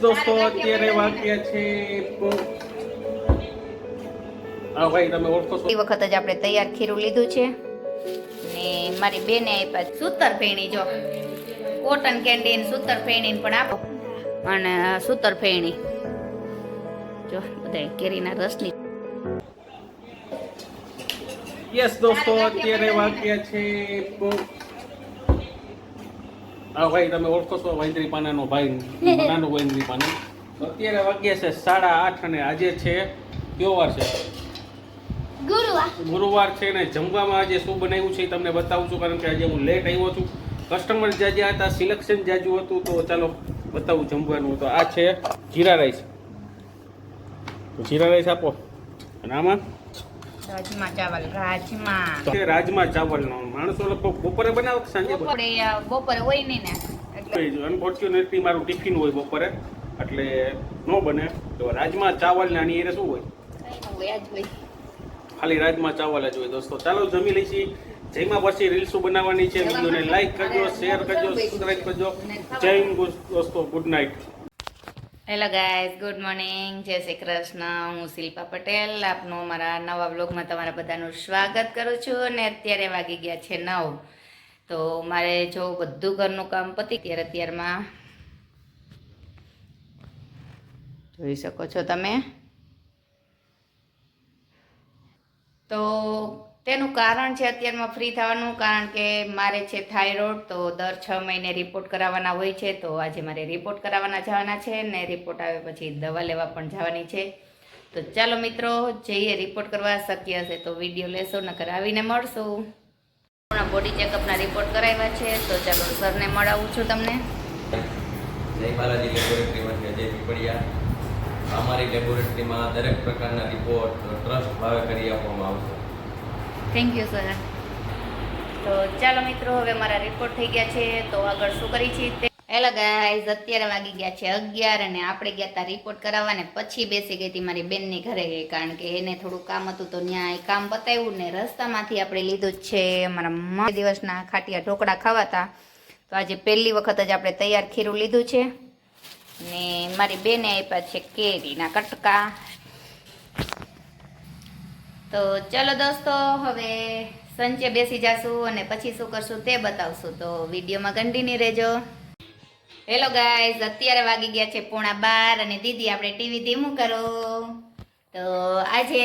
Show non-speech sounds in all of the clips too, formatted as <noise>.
દોસ્તો અત્યારે વાગ્યા છે પ- ભાઈ તમે ઓળખો છો? એ વખત જ આપણે તૈયાર ખીરું લીધું છે. ને મારી બેને આપ્યા સૂતર ફેણી જો. કોટન કેન્ડી ને સૂતર ફેણી પણ આપો. અને સૂતર ફેણી. જો બધા કેરીના રસની. યસ દોસ્તો અત્યારે વાગ્યા છે હા ભાઈ તમે ઓળખો છો વૈન્દ્રી પાનાનો ભાઈ <laughs> નાનો વૈન્દ્રી પાના. અત્યારે વાગ્યા છે સાડા આઠ અને આજે છે કયો વાર છે. ગુરુવાર. છે ને જમવામાં આજે શું બનાવ્યું છે તમને બતાવું છું કારણ કે આજે હું લેટ આવ્યો છું. કસ્ટમર જ્યાં હતા સિલેક્શન જાજુ હતું તો ચાલો બતાવું જમવાનું. તો આ છે જીરા રાઈસ. જીરા રાઈસ આપો. અને આમાં રાજમા ચાવલ રાજમા. રાજમા ચાવલનો માણસો લગભગ બપોરે બનાવે કે સાંજે બપોરે બપોરે હોય નહીં ને. એટલે અનફોર્ચ્યુનેટલી મારું ટિફિન હોય બપોરે એટલે નો બને. તો રાજમા ચાવલ ને આની એને શું હોય? હોય, આ હોય. ખાલી રાજમા ચાવલ જ હોય દોસ્તો. ચાલો જમી લઈશી. જેમાં પછી રીલ્સો બનાવવાની છે. વિડીયોને લાઈક કરજો શેર કરજો સબસ્ક્રાઈબ કરજો. જય હિન્દ દોસ્તો good night hello guys good morning જય શ્રી કૃષ્ણ. હું શિલ્પા પટેલ. આપનું મારા નવા બ્લોગમાં તમારા બધાનું સ્વાગત કરું છું અને અત્યારે વાગી ગયા છે નવ. તો મારે જો બધું ઘરનું કામ પતી ત્યારે અત્યારમાં જોઈ શકો છો તમે. તો તેનું કારણ છે અત્યારમાં ફ્રી થવાનું કારણ કે મારે છે થાઇરોઇડ તો દર છ મહિને રિપોર્ટ કરાવવાના હોય છે, તો આજે મારે રિપોર્ટ કરાવવાના જવાના છે ને રિપોર્ટ આવે પછી દવા લેવા પણ જવાની છે. તો ચાલો મિત્રો, જઈએ રિપોર્ટ કરવા, શક્ય હશે તો વીડિયો લેશો, નકર આવીને મળશું. બોડી ચેકઅપના રિપોર્ટ કરાવ્યા છે, તો ચાલો સરને મળાવું છું તમને. અમારી લેબોરેટરીમાં દરેક પ્રકારના રિપોર્ટ ટ્રસ્ટ ભાવે કરી આપવામાં આવશે. થેન્ક યુ સર તો ચાલો મિત્રો, હવે મારા રિપોર્ટ થઈ ગયા છે, તો આગળ શું કરી છે તે ગાઈઝ અત્યારે વાગી ગયા છે અગિયાર અને આપણે ગયા હતા રિપોર્ટ કરાવવા ને પછી બેસી ગઈ હતી મારી બેનની ઘરે, કારણ કે એને થોડું કામ હતું તો ત્યાં કામ બતાવ્યું ને રસ્તામાંથી આપણે લીધું છે. અમારા મા દિવસના ખાટિયા ઢોકળા ખાવાતા તો આજે પહેલી વખત જ આપણે તૈયાર ખીરું લીધું છે. ને મારી બેને આપ્યા છે કેરીના કટકા. તો ચલો દોસ્તો, હવે સંચે બેસી જાશું અને પછી શું કરશું તે બતાવશું. તો વિડીયોમાં કન્ટિન્યુ રહેજો. હેલો ગાઈઝ અત્યારે વાગી ગયા છે પોણા બાર અને દીદી આપણે ટીવી ધીમું કરો. તો આજે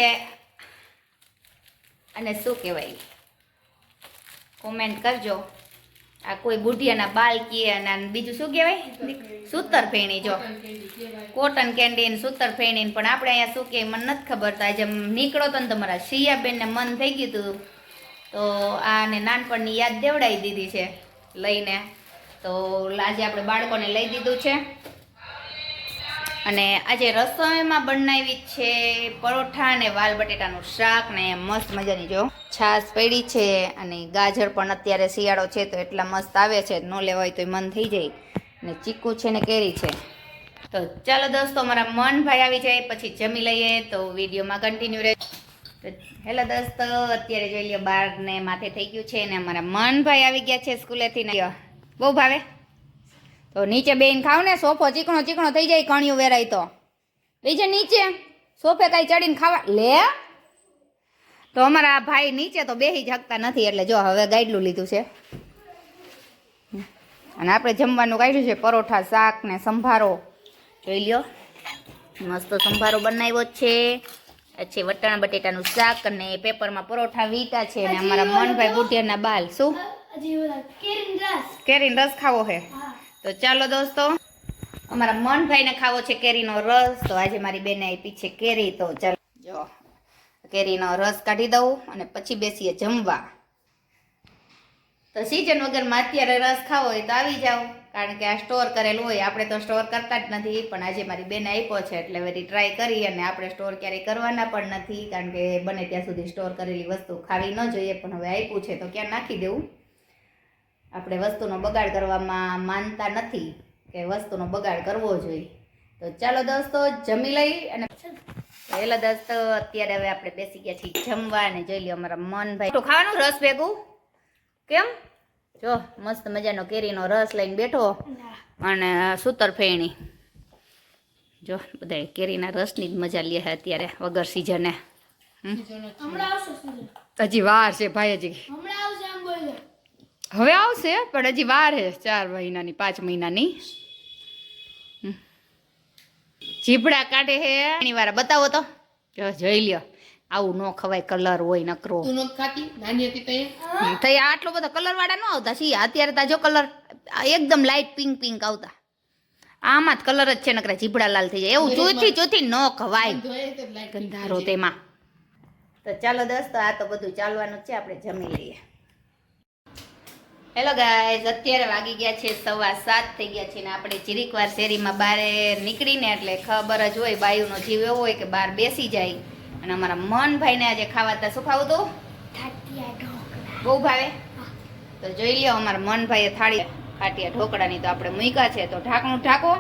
અને શું કહેવાય? કોમેન્ટ કરજો. આ કોઈ બુઢિયાના બાલ કીએ અને બીજું શું કહેવાય? સૂતર ફેણી, જો. કોટન કેન્ડી ને સૂતર ફેણી પણ આપણે અહીંયા શું કે મને નથી ખબર તો આજે નીકળો તો ને તમારા શિયાબેનને મન થઈ ગયું હતું તો આને નાનપણની યાદ દેવડાવી દીધી છે લઈને. તો આજે આપણે બાળકોને લઈ દીધું છે. અને આજે રસોઈમાં બનાવી છે પરોઠા અને વાલ બટેટાનું શાક ને મસ્ત મજાની જો છાશ પડી છે અને ગાજર પણ અત્યારે શિયાળો છે તો એટલા મસ્ત આવે છે, ન લેવાય તો મન થઈ જાય. ને ચીકુ છે ને કેરી છે. તો ચાલો દોસ્તો, મારા મન ભાઈ આવી જાય, પછી જમી લઈએ તો વિડીયોમાં કન્ટિન્યુ રહે હેલો દોસ્તો, અત્યારે જોઈ લો બાર ને માથે થઈ ગયું છે ને અમારા મન ભાઈ આવી ગયા છે સ્કૂલેથી ને બહુ ભાવે? તો નીચે બેન ખાવ ને સોફો ચીકણો ચીકણો થઈ જાય કણિયું વેરાય તો. બીજે નીચે સોફે કાંઈ ચડીને ખાવા લે? તો અમારા ભાઈ નીચે તો બેહી હકતા નથી એટલે જો હવે ગાઈડલું લીધું છે. અને આપણે જમવાનું કાઢ્યું છે પરોઠા શાક ને સંભારો. જોઈ લ્યો. મસ્ત સંભારો બનાવ્યો જ છે. પછી વટાણા બટેટાનું શાક અને પેપરમાં પરોઠા વીટા છે અને અમારા મનભાઈ બુટિયાના બાલ. શું? કેરીન રસ. ખાવો છે. હા તો ચાલો દોસ્તો, અમારા મનભાઈને ખાવો છે કેરીનો રસ. તો આજે મારી બેને આપી છે કેરી. તો ચાલો, જો, કેરીનો રસ કાઢી દઉં અને પછી બેસીએ જમવા. તો સિઝન વગરમાં અત્યારે રસ ખાવો હોય તો આવી જાઓ. કારણ કે આ સ્ટોર કરેલું હોય, આપણે તો સ્ટોર કરતા જ નથી. પણ આજે મારી બેને આપ્યો છે, એટલે વેરી ટ્રાય કરી અને આપણે સ્ટોર ક્યારેય કરવાના પણ નથી. કારણ કે બને ત્યાં સુધી સ્ટોર કરેલી વસ્તુ ખાવી ન જોઈએ, પણ હવે આપ્યું છે, તો ક્યાં નાખી દેવું? આપણે વસ્તુનો બગાડ કરવામાં માનતા નથી કે વસ્તુનો બગાડ કરવો જોઈએ. તો ચાલો દોસ્તો જમી લઈ અને પહેલા દોસ્તો અત્યારે હવે આપણે બેસી ગયા છીએ જમવા અને જોઈ લ્યો અમારા મનભાઈ તો ખાવાનું? રસ ભેગું? કેમ? જો મસ્ત મજાનો કેરીનો રસ લઈને બેઠો. અને સૂતર ફેણી. જો બધા કેરીના રસની જ મજા લે અત્યારે વગર સીઝન. હજી વાર છે ભાઈ હજી હમણાં આવશે આમ બોલ્યો હવે આવશે પણ હજી વાર છે ચાર મહિનાની પાંચ મહિનાની. જીભડા કાઢે હે એની વાર બતાવો તો. જોઈ લ્યો. આવું ન ખવાય કલર હોય નકરો. તું નથી ખાતી? નાની હતી તો એ થઈ આટલો બધો કલર વાળા ન આવતા સી અત્યારે તા જો કલર એકદમ લાઇટ પિંક પિંક આવતા. આમાં જ કલર જ છે નકરા જીભડા લાલ થઈ જાય. એવું ચોથી ચોથી ન ખવાય. ગંધારો તેમાં. તો ચાલો દોસ્તો આ તો બધું ચાલવાનું છે આપણે જમી લઈએ. હેલો ગાઈઝ અત્યારે વાગી ગયા છે સવા સાત થઈ ગયા છે ને આપણે ચીરીક વાર શેરીમાં બહાર નીકળીને એટલે ખબર જ હોય બાયુનો જીવ એવો હોય કે બહાર બેસી જાય. અને અમારા મનભાઈને આજે ખાવા તા શું ખાવું તું? બહુ ભાવે? તો જોઈ લ્યો અમારા મનભાઈએ થાળી ખાટિયા ઢોકળાની તો આપણે મૂક્યા છે. તો ઢાંકણું ઢાંકો.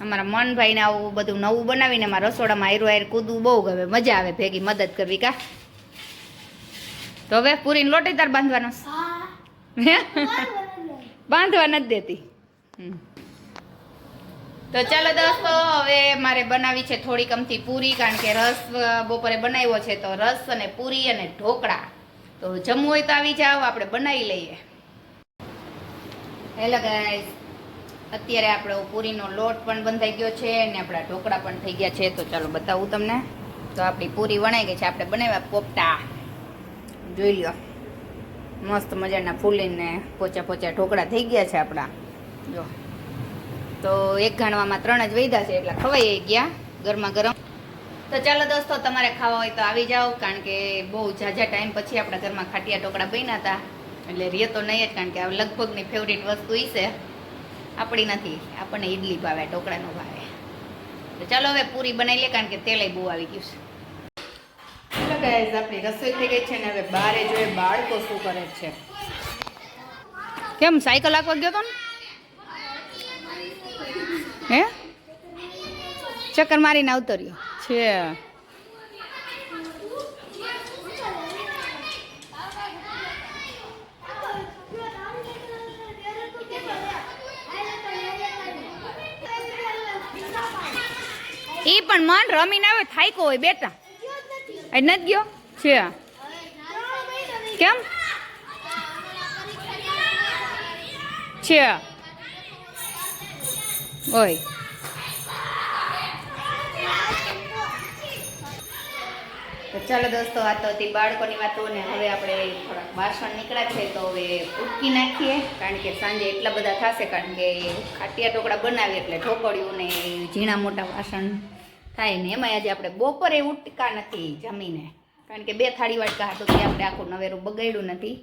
અમારા મનભાઈને આવું બધું નવું બનાવીને અમારા રસોડામાં આયરું આયર કૂદવું બહુ ગમે. મજા આવે ભેગી મદદ કરવી કા? તો હવે પૂરીને લોટીદાર બાંધવાનો? બાંધવા નથી દેતી. તો ચાલો દોસ્તો હવે મારે બનાવી છે થોડીક અમથી પૂરી કારણ કે રસ બપોરે બનાવ્યો છે તો રસ અને પૂરી અને ઢોકળા. તો જમવું હોય તો આવી જાઓ આપણે બનાવી લઈએ. હેલો ગાઈઝ અત્યારે આપણો પૂરીનો લોટ પણ બંધાઈ ગયો છે અને આપણા ઢોકળા પણ થઈ ગયા છે. તો ચાલો બતાવું તમને. તો આપણી પૂરી વણાઈ ગઈ છે આપણે બનાવ્યા પોપટા. જોઈ લ્યો. મસ્ત મજાના ફૂલીને પોચા પોચા ઢોકળા થઈ ગયા છે આપણા. જો. તો એક ગાણવામાં ત્રણ જ વૈધા છે એટલે ખવાઈ ગયા ગરમા ગરમ. તો ચાલો દોસ્તો, તમારે ખાવા હોય તો આવી જાઓ, કારણ કે બહુ ઝાઝા ટાઈમ પછી આપણા ઘરમાં ખાટિયા ઢોકળા બન્યા હતા. એટલે રે તો નહીં જ, કારણ કે લગભગની ફેવરિટ વસ્તુ ઈ છે. આપણી નથી, આપણને ઈડલી ભાવે, ઢોકળાનો ભાવે. તો ચાલો હવે પૂરી બનાવી લે, કારણ કે તેલ બહુ આવી ગયું છે. ગાઈઝ આપણી રસોઈ થઈ ગઈ છે ને હવે બારે જોઈએ બાળકો શું કરે છે. કેમ, સાયકલ આંકવા ગયો તો હે? ચક્કર મારીને આવતો રહ્યો. છે. એ પણ મન રમીને આવે થાયકો હોય બેટા. એ નથી ગયો? છે. કેમ? છે. ઓય. તો ચાલો દોસ્તો, આ તો હતી બાળકોની વાતો ને હવે આપણે થોડાક વાસણ નીકળ્યા છે તો હવે ઉટકી નાખીએ, કારણ કે સાંજે એટલા બધા થશે, કારણ કે ખાટિયા ટોકડા બનાવીએ એટલે ઢોકળ્યું ને ઝીણા મોટા વાસણ. થાય ને એમાં આજે આપણે બપોરે ઉટકા નથી જમીને. કારણ કે બે થાળી વાટકા હતું કે આપણે આખું નવેરું બગાડ્યું નથી.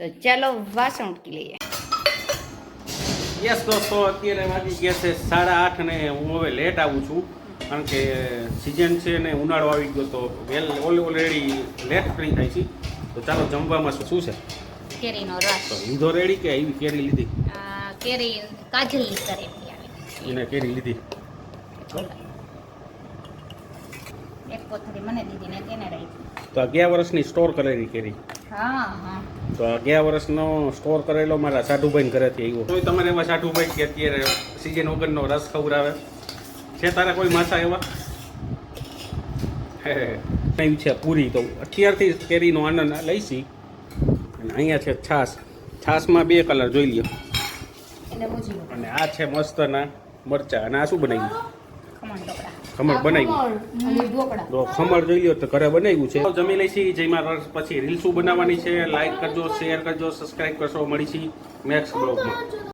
તો ચાલો વાસણ ઉટકી લઈએ. યસ દોસ્તો અત્યારે વાગી ગયા છે સાડા આઠ ને હું હવે લેટ આવું છું. કારણ કે સિઝન છે ને ઉનાળો આવી ગયો તો વેલ ઓલરેડી લેટ ફ્રી થાય છે. તો ચાલો જમવામાં શું શું છે? કેરીનો રસ. તો લીધો રેડી કે એવી કેરી લીધી? આ કેરી કાજલ આવે. એને કેરી લીધી. કોથળી મને દીધી ને તેને તો અગિયાર વર્ષની સ્ટોર કરેલી કેરી. હા હા. તો અગિયાર વર્ષનો સ્ટોર કરેલો મારા સાઠુભાઈ ઘરેથી આવ્યો. તો તમારે એવા સાઠુભાઈ કે અત્યારે સિઝન ઓગણનો રસ ખવડાવે. છે તારા કોઈ માસા એવા? નહીં છે પૂરી. તો અત્યારથી કેરીનો આનંદ લઈશી. અને અહીંયા છે છાશ. છાશમાં બે કલર જોઈ લ્યો. અને આ છે મસ્તના મરચા. અને આ શું બનાવ્યું? ખમણ બનાવ્યું તો ખમણ જોઈ લો તો ઘરે બનાવ્યું છે. જમી લઈશી જેમાં રસ પછી રીલ્સું બનાવવાની છે લાઈક કરજો શેર કરજો સબસ્ક્રાઈબ કરશો મળીશી નેક્સ્ટ બ્લોગમાં